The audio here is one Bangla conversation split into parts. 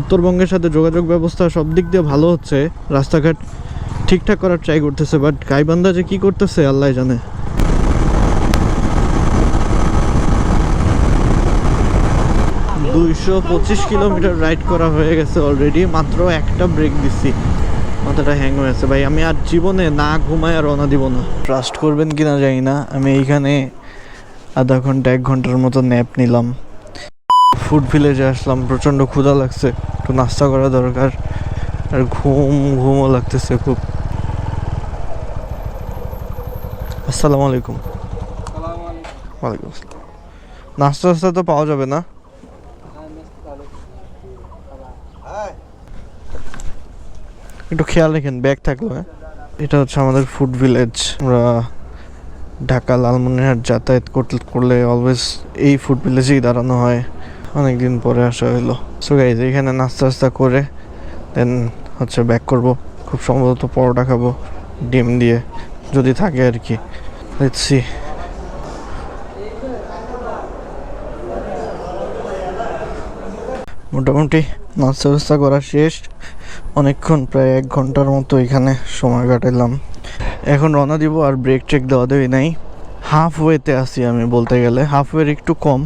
উত্তরবঙ্গের সাথে যোগাযোগ ব্যবস্থা সব দিক দিয়ে ভালো হচ্ছে, রাস্তাঘাট ঠিকঠাক করার ট্রাই করতেছে, বাট গাইবান্ধা যে কি করতেছে আল্লাহ জানে। দুইশো পঁচিশ কিলোমিটার রাইড করা হয়ে গেছে অলরেডি মাত্র একটা ব্রেক দিচ্ছি মাথাটা হ্যাং হয়ে আছে। ভাই, আমি আর জীবনে না ঘুমায় রওনা দিব না। ট্রাস্ট করবেন কিনা জানি না। আমি এইখানে আধা ঘণ্টা, এক ঘণ্টার মতো ন্যাপ নিলাম। ফুড ভিলেজে আসলাম প্রচণ্ড ক্ষুধা লাগছে একটু নাস্তা করা দরকার আর ঘুম ঘুমও লাগতেছে খুব। আসসালামু আলাইকুম। ওয়ালাইকুম আসসালাম। নাস্তা টাস্তা তো পাওয়া যাবে না? একটু খেয়াল রাখেন ব্যাগ থাকল হ্যাঁ? এটা হচ্ছে আমাদের ফুড ভিলেজ আমরা ঢাকা লালমনিরহাট যাতায়াত করতে করলে অলওয়েজ এই ফুড ভিলেজেই দাঁড়ানো হয়। অনেক দিন পরে আসা হলো সো গাইজ এখানে নাস্তা টাস্তা করে দেন হচ্ছে ব্যাক করব। খুব সম্ভবত পরোটা খাব, ডিম দিয়ে, যদি থাকে আর কি সি মোটামুটি নাস্তা টাস্তা করা শেষ। অনেকক্ষণ প্রায় এক ঘণ্টার মতো এখানে সময় কাটালাম এখন রওনা দিব আর ব্রেক ট্রেক দেওয়া দেওয়াই নাই। হাফ ওয়েতে আছি আমি বলতে গেলে। হাফ ওয়ের একটু কম।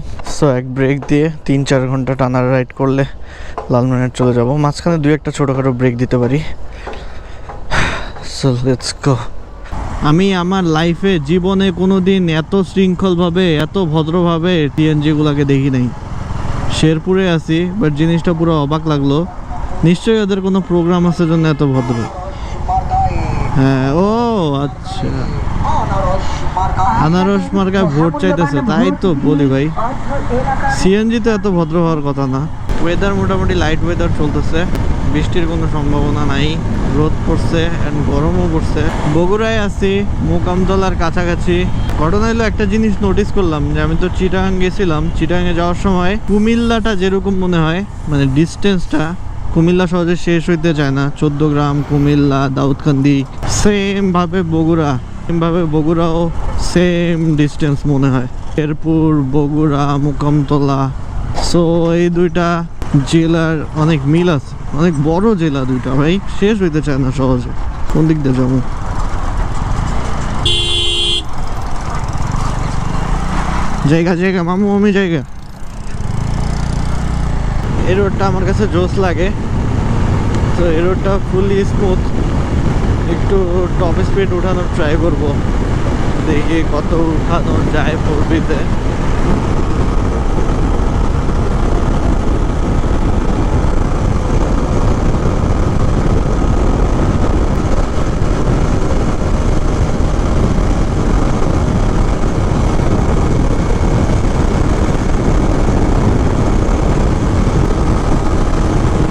সো এক ব্রেক দিয়ে তিন চার ঘণ্টা টানার রাইড করলে লালমনিরহাট চলে যাব। মাঝখানে দুই একটা ছোটোখাটো ব্রেক দিতে পারি। সো লেটস গো আমি আমার লাইফে জীবনে কোনো দিন এত শৃঙ্খলভাবে, এত ভদ্রভাবে টিএনজিগুলোকে দেখি নাই। শেরপুরে আছি বাট জিনিসটা পুরো অবাক লাগল। নিশ্চয়ই ওদের কোনো প্রোগ্রাম আছে জন্য এত ভদ্র। হ্যাঁ ও আচ্ছা। আনারস মার্কায় ভোট চাইতেছে, তাই তো বলি ভাই। সিএনজি তো এত ভদ্র হওয়ার কথা না। ওয়েদার মোটামুটি লাইট ওয়েদার চলতেছে, বৃষ্টির কোনো সম্ভাবনা নাই, রোদ পড়ছে অ্যান্ড গরমও পড়ছে। বগুড়ায় আছি মোকামতলার কাছাকাছি। ঘটনা হলো একটা জিনিস নোটিস করলাম, যে আমি তো চিটাগাং গেছিলাম। চিটাগাংয়ে যাওয়ার সময় কুমিল্লাটা যেরকম মনে হয় মানে ডিস্টেন্সটা কুমিল্লা সহজে শেষ হইতে চায় না। চোদ্দ গ্রাম কুমিল্লা, দাউদকান্দি সেম ভাবে বগুড়া। সেম ভাবে বগুড়াও সেম ডিস্টেন্স মনে হয়। এরপুর বগুড়া, মুকামতলা সো এই দুইটা জেলার অনেক মিল আছে। অনেক বড় জেলা দুইটা ভাই, শেষ হইতে চায় না সহজে। কোন দিক দিয়ে যাব? জায়গা জায়গা, মামু, মামি জায়গা। এই রোডটা আমার কাছে জোস লাগে। তো এই রোডটা ফুলি স্মুথ একটু টপ স্পিড উঠানোর ট্রাই করব। দেখি কত উঠানো যায় পড়বিতে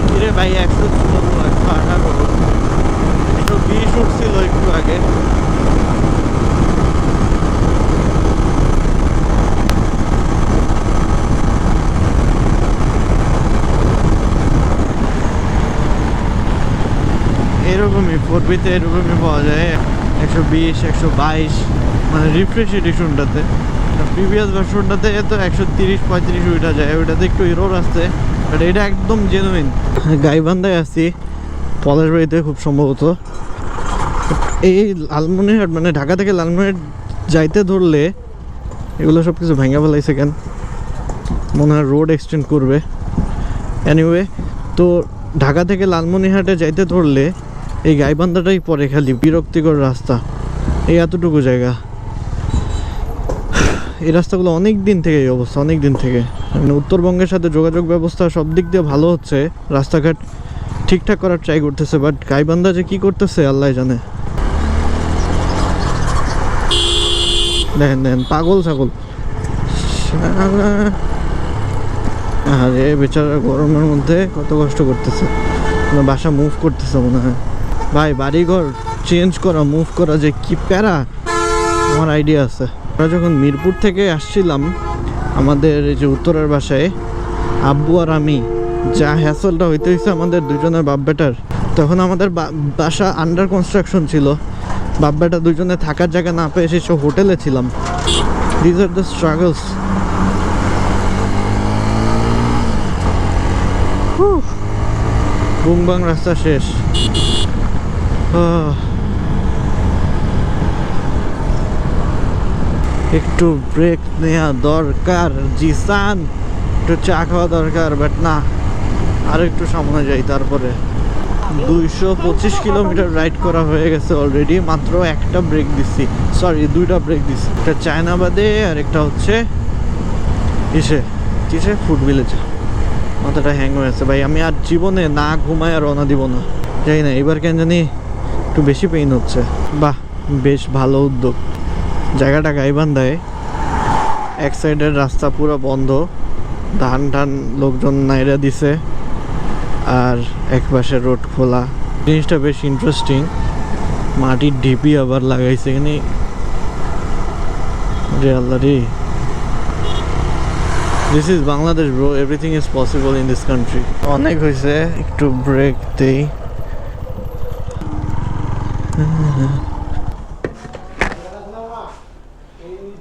কিরে ভাই একশো চুয়ান্ন একশো আঠারো একশো বিশ উঠছিল একটু আগে এরকমই ফোর বিতে এরকমই পাওয়া যায়। একশো বিশ, একশো বাইশ মানে রিফ্রেশ এডিশনটাতে প্রিভিয়াস ভার্সনটাতে তো একশো তিরিশ, পঁয়ত্রিশ উঠা যায়। ওইটাতে একটু এরোর আসছে বাট এটা একদম জেনুইন গাইবান্ধায় আছি, পলাশ বাড়িতে খুব সম্ভবত। এই লালমনিরহাট মানে ঢাকা থেকে লালমনিরহাট যাইতে ধরলে এগুলো সব কিছু ভেঙে ফেলাইছে কেন? মনে হয় রোড এক্সটেন্ড করবে। এনিওয়ে তো ঢাকা থেকে লালমনিরহাটে যাইতে ধরলে এই গাইবান্ধাটাই পরে খালি বিরক্তিকর রাস্তা। এই এতটুকু জায়গা। এই রাস্তাগুলো অনেক দিন থেকে এই অবস্থা, অনেক দিন থেকে। মানে উত্তরবঙ্গের সাথে যোগাযোগ ব্যবস্থা সব দিক দিয়ে ভালো হচ্ছে, রাস্তাঘাট ঠিকঠাক করার ট্রাই করতেছে, বাট গাইবান্ধা যে কি করতেছে আল্লাহ জানে। দেখেন দেখেন, পাগল ছাগল। আরে বেচারা গরমের মধ্যে কত কষ্ট করতেছে। বাসা মুভ করতেছে মনে হয়। ভাই, বাড়িঘর চেঞ্জ করা মুভ করা যে কি প্যারা, আমার আইডিয়া আছে। আমরা যখন মিরপুর থেকে আসছিলাম, আমাদের এই যে উত্তরের বাসায়, আব্বু আর আমি, যা হ্যাসলটা হইতে হয়েছে আমাদের দুজনের বাপ বেটার তখন আমাদের বাসা আন্ডার কনস্ট্রাকশন ছিল। বাপ বেটা দুজনে থাকার জায়গা না পেয়ে সেই হোটেলে ছিলাম। দিজ আর দ্য স্ট্রাগলস বুংবাং রাস্তা শেষ। একটু ব্রেক নেওয়া দরকার, জিসান। একটু চা খাওয়া দরকার বাট না আর একটু সামনে যাই তারপরে। দুইশো পঁচিশ কিলোমিটার রাইড করা হয়ে গেছে অলরেডি মাত্র একটা ব্রেক দিচ্ছি সরি দুইটা ব্রেক দিচ্ছি একটা চায়নাবাদে আর একটা হচ্ছে ইসে কিসে? ফুড ভিলেজে মাথাটা হ্যাং হয়ে আছে। ভাই, আমি আর জীবনে না ঘুমায় আর রওনা দিব না। যাই না, এবার কেন জানি একটু বেশি পেইন হচ্ছে। বাহ, বেশ ভালো উদ্যোগ। জায়গাটা গাইবান্ধায়। এক সাইডের রাস্তা পুরো বন্ধ। ধান টান লোকজন নাইরা দিছে। আর এক পাশে রোড খোলা। জিনিসটা বেশ ইন্টারেস্টিং মাটির ঢিপি আবার লাগাইছে এখানে। রে আল্লাহ রে। This is Bangladesh bro everything is possible in this country অনেক হয়েছে। একটু ব্রেক দেই।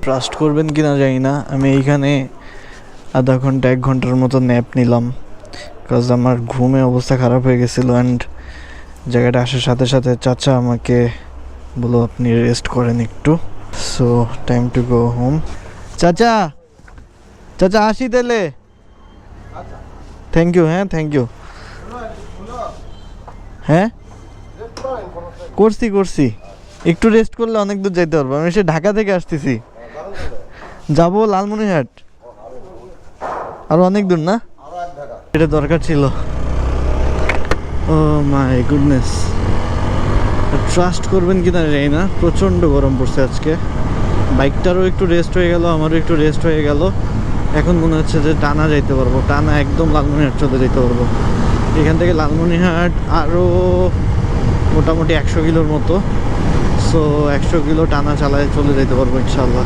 ট্রাস্ট করবেন কিনা জানি না। আমি এইখানে আধা ঘণ্টা, এক ঘণ্টার মতো ন্যাপ নিলাম। বিকজ আমার ঘুমে অবস্থা খারাপ হয়ে গেছিল অ্যান্ড জায়গাটা আসার সাথে সাথে চাচা আমাকে বলো আপনি রেস্ট করেন একটু। So time to go home চাচা! চাচা, আসি তাহলে। থ্যাংক ইউ হ্যাঁ থ্যাংক ইউ হ্যাঁ? করছি করছি। একটু রেস্ট করলে অনেক দূর যাইতে পারব। আমি সে ঢাকা থেকে আসতেছি। যাব লালমনিরহাট। আর অনেক দূর না? এটা দরকার ছিল। ও মাই গুডনেস। ট্রাস্ট করবেন কি না জানি না। প্রচণ্ড গরম পড়ছে আজকে। বাইকটারও একটু রেস্ট হয়ে গেল, আমারও একটু রেস্ট হয়ে গেল। এখন মনে হচ্ছে যে টানা যাইতে পারব। টানা একদম লালমনিরহাট চলে যেতে পারব। এখান থেকে লালমনিরহাট আরও মোটামুটি একশো কিলোর মতো। সো একশো কিলো টানা চালায় চলে যেতে পারব ইনশাল্লাহ